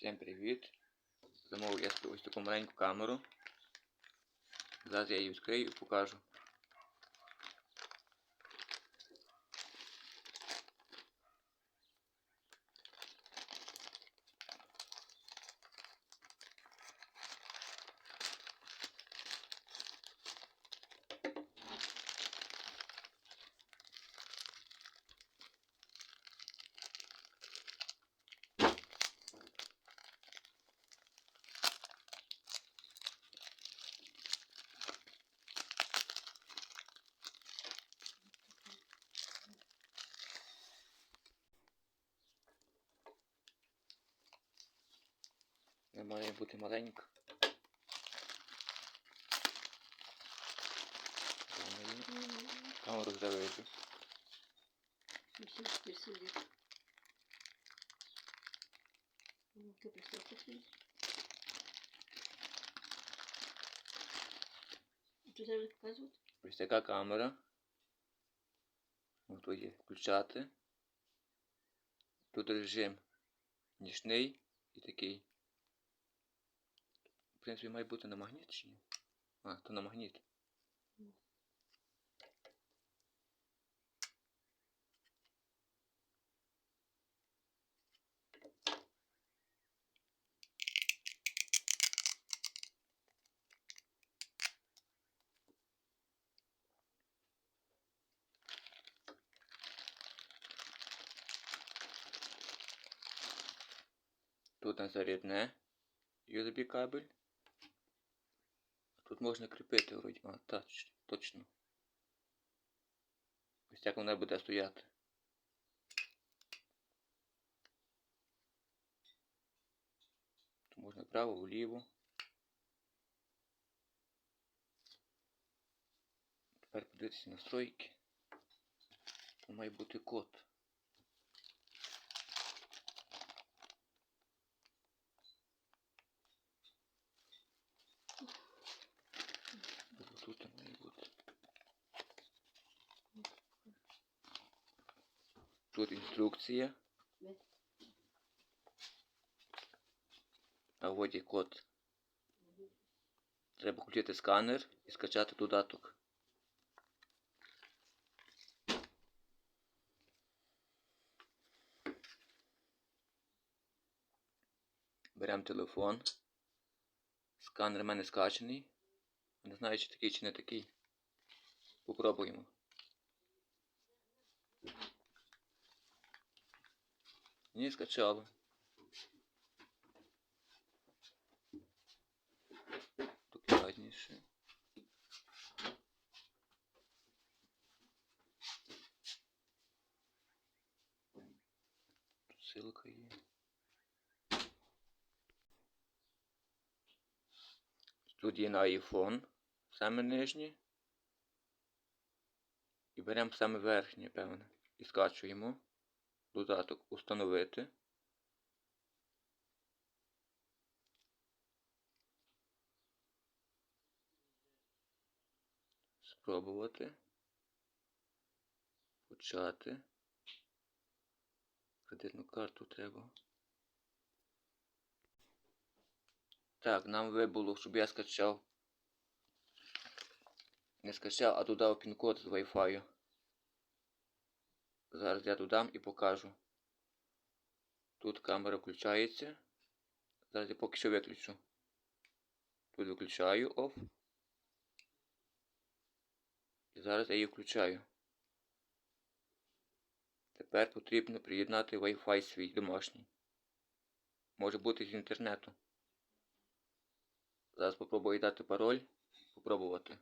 Всім привіт! Замовив я ось таку маленьку камеру. Зараз я її відкрию і покажу. Не має бути маленька. Камеру заведу. Мужчина теперь сидит. Ну, ты представь себе. Что зараз показывают? Ось така камера. Ось тут є включати. Тут режим нічний і такий. В принципі, має бути на магніт чи ні? А, то на магніт. Тут на зарядне USB кабель. Тут можна кріпити вроді. А, тач, точно. Ось як вона буде стояти. Тут можна вправо, вліво. Тепер подивитися настройки. Тут має бути код. Тобто Тут має бути. Тут інструкція. А вводі код. Треба включити сканер і скачати додаток. Беремо телефон. Сканер в мене скачаний. Не знаю, чи такий, чи не такий. Попробуємо. Ні, скачало. Докладніше. Тут ссылка є. Тут є на iPhone, саме нижнє. І беремо саме верхнє, певне. І скачуємо. Додаток установити. Спробувати. Почати. Кредитну карту треба. Так, нам вибуло, щоб я скачав. Не скачав, а додав пін-код з Wi-Fi. Зараз я додам і покажу. Тут камера включається. Зараз я поки що виключу. Тут виключаю OFF. І зараз я її включаю. Тепер потрібно приєднати Wi-Fi свій домашній. Може бути з інтернету. Зараз попробую дати пароль. Попробувати.